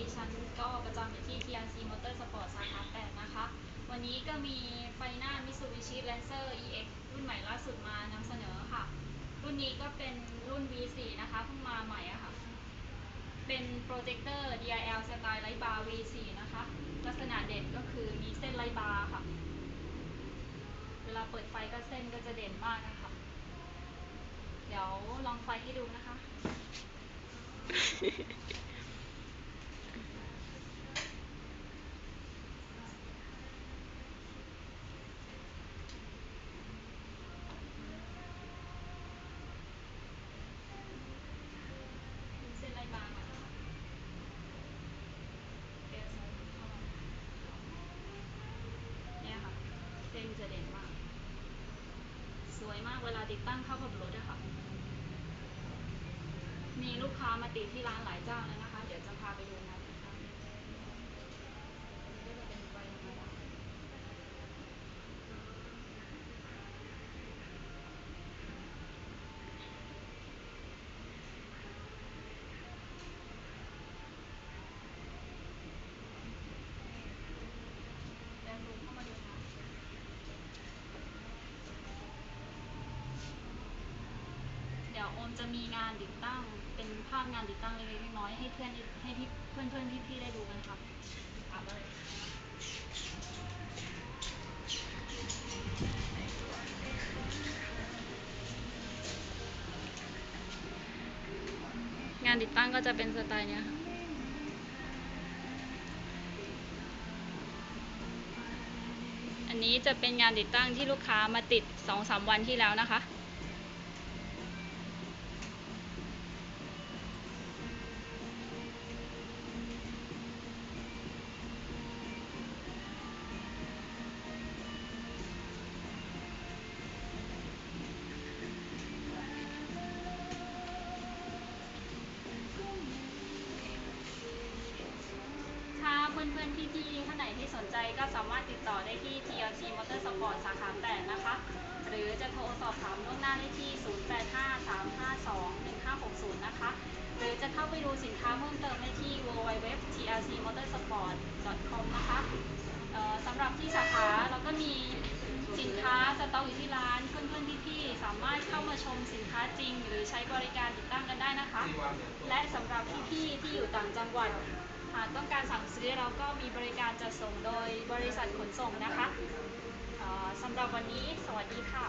ดิฉันก็ประจำอยู่ที่ TRC Motor Sport สาขา8นะคะ วันนี้ก็มีไฟหน้า Mitsubishi Lancer EX รุ่นใหม่ล่าสุดมานำเสนอค่ะ รุ่นนี้ก็เป็นรุ่น V4 นะคะเพิ่งมาใหม่อะค่ะ เป็นโปรเจคเตอร์ DIL สไตล์ไลท์บาร์ V4 นะคะ ลักษณะเด่นก็คือมีเส้นไลท์บาร์ค่ะ เวลาเปิดไฟก็เส้นก็จะเด่นมากนะคะ เดี๋ยวลองไฟให้ดูนะคะ เส้นไลท์บาร์ก่อนนะคะเอลซ้ายเข้ามาเนี่ยค่ะ เส้น จะเด่นมาก สวยมากเวลาติดตั้งเข้ากับรถอะค่ะ มีลูกค้ามาติดที่ร้านหลายเจ้าแล้วนะคะ เดี๋ยวจะพาไปดูนะคะนี่ก็จะเป็นไฟธรรมดาเดินซูมเข้ามาดูนะ เดี๋ยวโอม จะมีงานติดตั้ง เป็นภาพงานติดตั้งเล็กๆน้อยๆให้เพื่อนให้พี่เพื่อนเพื่อนๆพี่ๆได้ดูกันค่ะงานติดตั้งก็จะเป็นสไตล์เนี้ยอันนี้จะเป็นงานติดตั้งที่ลูกค้ามาติดสองสามวันที่แล้วนะคะ พื่อนๆพี่ๆท่านไหนที่สนใจก็สามารถติดต่อได้ที่ TLG Motorsport สาขา8นะคะ หรือจะโทรสอบถามล่วงหน้าได้ที่ 0853521560 นะคะ หรือจะเข้าไปดูสินค้าเพิ่มเติมได้ที่ www.trcmotorsport.com นะคะสำหรับที่สาขาเราก็มีสินค้าสต็อกอยู่ที่ร้านเพื่อนๆพี่ๆสามารถเข้ามาชมสินค้าจริง หรือใช้บริการติดตั้งกันได้นะคะ และสำหรับพี่ๆที่อยู่ต่างจังหวัด หากต้องการสั่งซื้อเราก็มีบริการจัดส่งโดยบริษัทขนส่งนะคะสำหรับวันนี้สวัสดีค่ะ